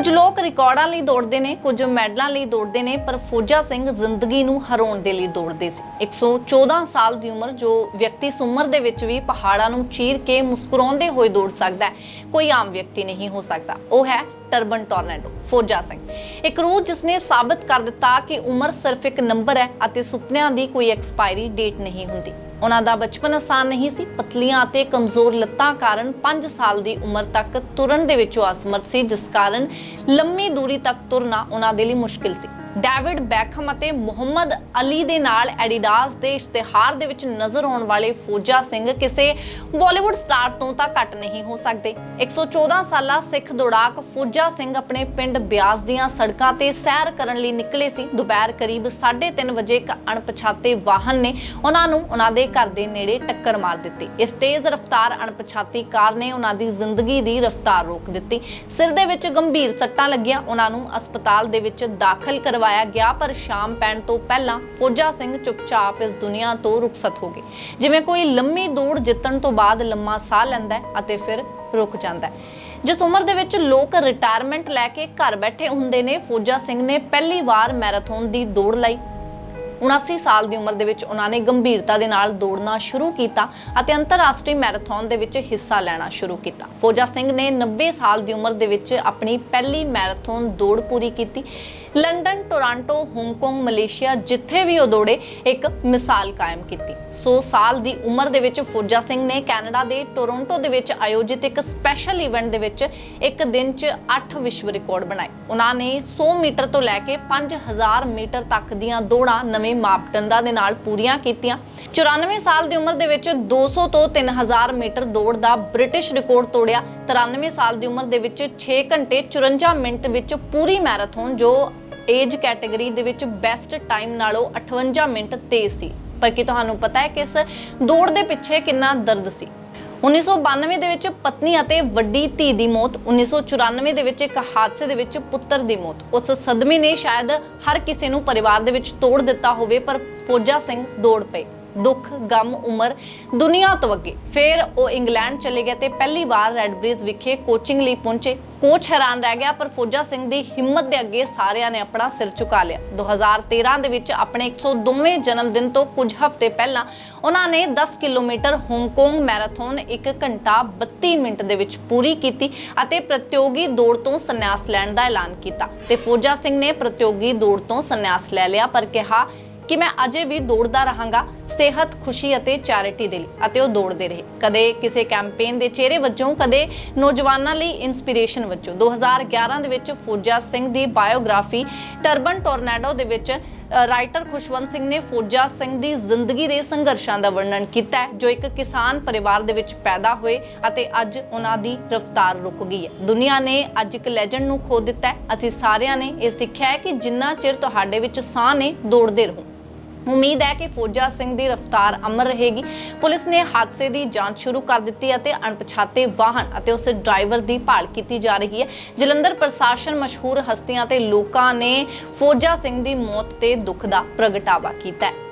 ਕੁਝ ਲੋਕ ਰਿਕਾਰਡਾਂ ਲਈ ਦੌੜਦੇ ਨੇ, ਕੁਝ ਮੈਡਲਾਂ ਲਈ ਦੌੜਦੇ ਨੇ, ਪਰ ਫੌਜਾ ਸਿੰਘ ਜ਼ਿੰਦਗੀ ਨੂੰ ਹਰਾਉਣ ਦੇ ਲਈ ਦੌੜਦੇ ਸੀ। 114 ਸਾਲ ਦੀ ਉਮਰ, ਜੋ ਵਿਅਕਤੀ ਇਸ ਉਮਰ ਦੇ ਵਿੱਚ ਵੀ ਪਹਾੜਾਂ ਨੂੰ ਚੀਰ ਕੇ ਮੁਸਕਰਾਉਂਦੇ ਹੋਏ ਦੌੜ ਸਕਦਾ ਹੈ, ਕੋਈ ਆਮ ਵਿਅਕਤੀ ਨਹੀਂ ਹੋ ਸਕਦਾ। ਉਹ ਹੈ ਟਰਬਨ ਟੋਰਨੈਡੋ, ਫੌਜਾ ਸਿੰਘ। ਇੱਕ ਰੂਹ ਜਿਸਨੇ ਸਾਬਤ ਕਰ ਦਿੱਤਾ ਕਿ ਉਮਰ ਸਿਰਫ ਇੱਕ ਨੰਬਰ ਹੈ ਅਤੇ ਸੁਪਨਿਆਂ ਦੀ ਕੋਈ ਐਕਸਪਾਇਰੀ ਡੇਟ ਨਹੀਂ ਹੁੰਦੀ। ਉਹਨਾਂ ਦਾ ਬਚਪਨ ਆਸਾਨ ਨਹੀਂ ਸੀ। ਪਤਲੀਆਂ ਅਤੇ ਕਮਜ਼ੋਰ ਲੱਤਾਂ ਕਾਰਨ 5 ਸਾਲ ਦੀ ਉਮਰ ਤੱਕ ਤੁਰਨ ਦੇ ਵਿੱਚੋਂ ਅਸਮਰਥ ਸੀ, ਜਿਸ ਕਾਰਨ ਲੰਮੀ ਦੂਰੀ ਤੱਕ ਤੁਰਨਾ ਉਹਨਾਂ ਦੇ ਲਈ ਮੁਸ਼ਕਿਲ ਸੀ। ਡੇਵਿਡ ਬੈਕਹਮ ਅਤੇ ਮੁਹੰਮਦ ਅਲੀ ਦੇ ਨਾਲ ਐਡੀਡਾਸ ਦੇ ਇਸ਼ਤਿਹਾਰ ਦੇ ਵਿੱਚ ਨਜ਼ਰ ਆਉਣ ਵਾਲੇ ਫੌਜਾ ਸਿੰਘ ਕਿਸੇ ਬਾਲੀਵੁੱਡ ਸਟਾਰ ਤੋਂ ਤਾਂ ਘੱਟ ਨਹੀਂ ਹੋ ਸਕਦੇ। 114 ਸਾਲਾ ਸਿੱਖ ਦੌੜਾਕ ਫੌਜਾ ਸਿੰਘ ਆਪਣੇ ਪਿੰਡ ਬਿਆਸ ਦੀਆਂ ਸੜਕਾਂ ਤੇ ਸੈਰ ਕਰਨ ਲਈ ਨਿਕਲੇ ਸੀ। ਦੁਪਹਿਰ ਕਰੀਬ 3:30 ਵਜੇ ਇੱਕ ਅਣਪਛਾਤੇ ਵਾਹਨ ਨੇ ਉਹਨਾਂ ਨੂੰ ਉਹਨਾਂ ਦੇ ਘਰ ਦੇ ਨੇੜੇ ਟੱਕਰ ਮਾਰ ਦਿੱਤੀ। ਇਸ ਤੇਜ਼ ਰਫ਼ਤਾਰ ਅਣਪਛਾਤੀ ਕਾਰ ਨੇ ਉਹਨਾਂ ਦੀ ਜ਼ਿੰਦਗੀ ਦੀ ਰਫ਼ਤਾਰ ਰੋਕ ਦਿੱਤੀ। ਸਿਰ ਦੇ ਵਿੱਚ ਗੰਭੀਰ ਸੱਟਾਂ ਲੱਗੀਆਂ। ਉਹਨਾਂ ਨੂੰ ਹਸਪਤਾਲ ਦੇ ਵਿੱਚ ਦਾਖਲ ਕਰਵਾਇਆ ਗਿਆ, ਪਰ ਸ਼ਾਮ ਪੈਣ ਤੋਂ ਪਹਿਲਾਂ ਫੌਜਾ ਸਿੰਘ ਚੁੱਪਚਾਪ ਇਸ ਦੁਨੀਆ ਤੋਂ ਰੁਖਸਤ ਹੋ ਗਏ। ਜਿਵੇਂ ਕੋਈ ਲੰਮੀ ਦੌੜ ਜਿੱਤਣ ਤੋਂ ਬਾਅਦ ਲੰਮਾ ਸਾਹ ਲੈਂਦਾ ਹੈ ਅਤੇ ਫਿਰ ਰੁਕ ਜਾਂਦਾ ਹੈ। ਜਿਸ ਉਮਰ ਦੇ ਵਿੱਚ ਲੋਕ ਰਿਟਾਇਰਮੈਂਟ ਲੈ ਕੇ ਘਰ ਬੈਠੇ ਹੁੰਦੇ ਨੇ, ਫੌਜਾ ਸਿੰਘ ਨੇ ਪਹਿਲੀ ਵਾਰ ਮੈਰਾਥਨ ਦੀ ਦੌੜ ਲਈ। 79 ਸਾਲ ਦੀ ਉਮਰ ਦੇ ਵਿੱਚ ਉਹਨਾਂ ਨੇ ਗੰਭੀਰਤਾ ਦੇ ਨਾਲ ਦੌੜਨਾ ਸ਼ੁਰੂ ਕੀਤਾ ਅਤੇ ਅੰਤਰਰਾਸ਼ਟਰੀ ਮੈਰਾਥਨ ਦੇ ਵਿੱਚ ਹਿੱਸਾ ਲੈਣਾ ਸ਼ੁਰੂ ਕੀਤਾ। ਫੌਜਾ ਸਿੰਘ ਨੇ 90 ਸਾਲ ਦੀ ਉਮਰ ਦੇ ਵਿੱਚ ਆਪਣੀ ਪਹਿਲੀ ਮੈਰਾਥਨ ਦੌੜ ਪੂਰੀ ਕੀਤੀ। ਲੰਡਨ, ਟੋਰਾਂਟੋ, ਹਾਂਗਕਾਂਗ, ਮਲੇਸ਼ੀਆ ਜਿੱਥੇ ਵੀ ਉਹ ਦੌੜੇ, ਇੱਕ ਮਿਸਾਲ ਕਾਇਮ ਕੀਤੀ। 100 ਸਾਲ ਦੀ ਉਮਰ ਦੇ ਵਿੱਚ ਫੌਜਾ ਸਿੰਘ ਨੇ ਕੈਨੇਡਾ ਦੇ ਟੋਰਾਂਟੋ ਦੇ ਵਿੱਚ ਆਯੋਜਿਤ ਇੱਕ ਸਪੈਸ਼ਲ ਇਵੈਂਟ ਦੇ ਵਿੱਚ ਇੱਕ ਦਿਨ 'ਚ 8 ਵਿਸ਼ਵ ਰਿਕਾਰਡ ਬਣਾਏ। ਉਹਨਾਂ ਨੇ 100 ਮੀਟਰ ਤੋਂ ਲੈ ਕੇ 5000 ਮੀਟਰ ਤੱਕ ਦੀਆਂ ਦੌੜਾਂ ਨਵੇਂ ਮਾਪਦੰਡਾਂ ਦੇ ਨਾਲ ਪੂਰੀਆਂ ਕੀਤੀਆਂ। 94 ਸਾਲ ਦੀ ਉਮਰ ਦੇ ਵਿੱਚ 200 ਤੋਂ 3000 ਮੀਟਰ ਦੌੜ ਦਾ ਬ੍ਰਿਟਿਸ਼ ਰਿਕਾਰਡ ਤੋੜਿਆ। 93 ਸਾਲ ਦੀ ਉਮਰ ਦੇ ਵਿੱਚ 6 ਘੰਟੇ 54 ਮਿੰਟ ਵਿੱਚ ਪੂਰੀ ਮੈਰਾਥਨ ਜੋ ਏਜ ਕੈਟਾਗਰੀ ਦੇ ਵਿੱਚ ਬੈਸਟ ਟਾਈਮ ਨਾਲੋਂ 58 ਮਿੰਟ ਤੇਜ਼ ਸੀ। ਪਰ ਕੀ ਤੁਹਾਨੂੰ ਪਤਾ ਹੈ ਕਿ ਇਸ ਦੌੜ ਦੇ ਪਿੱਛੇ ਕਿੰਨਾ ਦਰਦ ਸੀ? 1992 ਦੇ ਵਿੱਚ ਪਤਨੀ ਅਤੇ ਵੱਡੀ ਧੀ ਦੀ ਮੌਤ 1994 ਦੇ ਵਿੱਚ ਇੱਕ ਹਾਦਸੇ ਦੇ ਵਿੱਚ ਪੁੱਤਰ ਦੀ ਮੌਤ। ਉਸ ਸਦਮੇ ਨੇ ਸ਼ਾਇਦ ਹਰ ਕਿਸੇ ਨੂੰ ਪਰਿਵਾਰ ਦੇ ਵਿੱਚ ਤੋੜ ਦਿੱਤਾ ਹੋਵੇ, ਪਰ ਫੌਜਾ ਸਿੰਘ ਦੌੜ ਪਏ। ਦੁੱਖ, ਗਮ, ਉਮਰ ਦੁਨੀਆ ਤੋਂ ਅੱਗੇ। ਫਿਰ ਉਹ ਇੰਗਲੈਂਡ ਚਲੇ ਗਏ ਤੇ ਪਹਿਲੀ ਵਾਰ ਰੈਡ ਵਿਖੇ ਕੋਚਿੰਗ ਲਈ ਪਹੁੰਚੇ। ਕੋਚ ਹੈਰਾਨ ਰਹਿ ਗਿਆ, ਪਰ ਫੌਜਾ ਸਿੰਘ ਦੀ ਹਿੰਮਤ ਦੇ ਅੱਗੇ ਸਾਰਿਆਂ ਨੇ ਆਪਣਾ ਸਿਰ ਝੁਕਾ ਲਿਆ। 2013 ਦੇ ਵਿੱਚ ਆਪਣੇ 102ਵੇਂ ਜਨਮ ਦਿਨ ਤੋਂ ਕੁਝ ਹਫ਼ਤੇ ਪਹਿਲਾਂ ਉਹਨਾਂ ਨੇ 10 ਕਿਲੋਮੀਟਰ ਹਾਂਗਕਾਂਗ ਮੈਰਾਥਨ 1 ਘੰਟਾ 32 ਮਿੰਟ ਦੇ ਵਿੱਚ ਪੂਰੀ ਕੀਤੀ ਅਤੇ ਪ੍ਰਤੀਯੋਗੀ ਦੌੜ ਤੋਂ ਸੰਨਿਆਸ ਲੈਣ ਦਾ ਐਲਾਨ ਕੀਤਾ। ਤੇ ਫੌਜਾ ਸਿੰਘ ਨੇ ਪ੍ਰਤੀਯੋਗੀ ਦੌੜ ਤੋਂ ਸੰਨਿਆਸ ਲੈ ਲਿਆ, ਪਰ ਕਿਹਾ ਕਿ ਮੈਂ ਅਜੇ ਵੀ ਦੌੜਦਾ ਰਹਾਂਗਾ ਸਿਹਤ, ਖੁਸ਼ੀ ਅਤੇ ਚੈਰਿਟੀ ਦੇ ਲਈ। ਅਤੇ ਉਹ ਦੌੜਦੇ ਰਹੇ। ਕਦੇ ਕਿਸੇ ਕੈਂਪੇਨ ਦੇ ਚਿਹਰੇ ਵਜੋਂ, ਕਦੇ ਨੌਜਵਾਨਾਂ ਲਈ ਇਨਸਪੀਰੇਸ਼ਨ ਵਜੋਂ। 2011 ਦੇ ਵਿੱਚ ਫੌਜਾ ਸਿੰਘ ਦੀ ਬਾਇਓਗ੍ਰਾਫੀ ਟਰਬਨ ਟੋਰਨੈਡੋ ਦੇ ਵਿੱਚ ਰਾਈਟਰ ਖੁਸ਼ਵੰਤ ਸਿੰਘ ਨੇ ਫੌਜਾ ਸਿੰਘ ਦੀ ਜ਼ਿੰਦਗੀ ਦੇ ਸੰਘਰਸ਼ਾਂ ਦਾ ਵਰਣਨ ਕੀਤਾ ਹੈ, ਜੋ ਇੱਕ ਕਿਸਾਨ ਪਰਿਵਾਰ ਦੇ ਵਿੱਚ ਪੈਦਾ ਹੋਏ ਅਤੇ ਅੱਜ ਉਹਨਾਂ ਦੀ ਰਫ਼ਤਾਰ ਰੁਕ ਗਈ ਹੈ। ਦੁਨੀਆ ਨੇ ਅੱਜ ਇੱਕ ਲੈਜੈਂਡ ਨੂੰ ਖੋ ਦਿੱਤਾ ਹੈ। ਅਸੀਂ ਸਾਰਿਆਂ ਨੇ ਇਹ ਸਿੱਖਿਆ ਹੈ ਕਿ ਜਿੰਨਾ ਚਿਰ ਤੁਹਾਡੇ ਵਿੱਚ ਸਾਹ ਨੇ, ਦੌੜਦੇ ਰਹੋ। ਉਮੀਦ ਹੈ ਕਿ ਫੌਜਾ ਸਿੰਘ ਦੀ ਰਫ਼ਤਾਰ ਅਮਰ ਰਹੇਗੀ। ਪੁਲਿਸ ਨੇ ਹਾਦਸੇ ਦੀ ਜਾਂਚ ਸ਼ੁਰੂ ਕਰ ਦਿੱਤੀ ਅਤੇ ਅਣਪਛਾਤੇ ਵਾਹਨ ਅਤੇ ਉਸ ਡਰਾਈਵਰ ਦੀ ਭਾਲ ਕੀਤੀ ਜਾ ਰਹੀ ਹੈ। ਜਲੰਧਰ ਪ੍ਰਸ਼ਾਸਨ ਮਸ਼ਹੂਰ ਹਸਤੀਆਂ ਤੇ ਲੋਕਾਂ ਨੇ ਫੌਜਾ ਸਿੰਘ ਦੀ ਮੌਤ ਤੇ ਦੁੱਖ ਦਾ ਪ੍ਰਗਟਾਵਾ ਕੀਤਾ ਹੈ।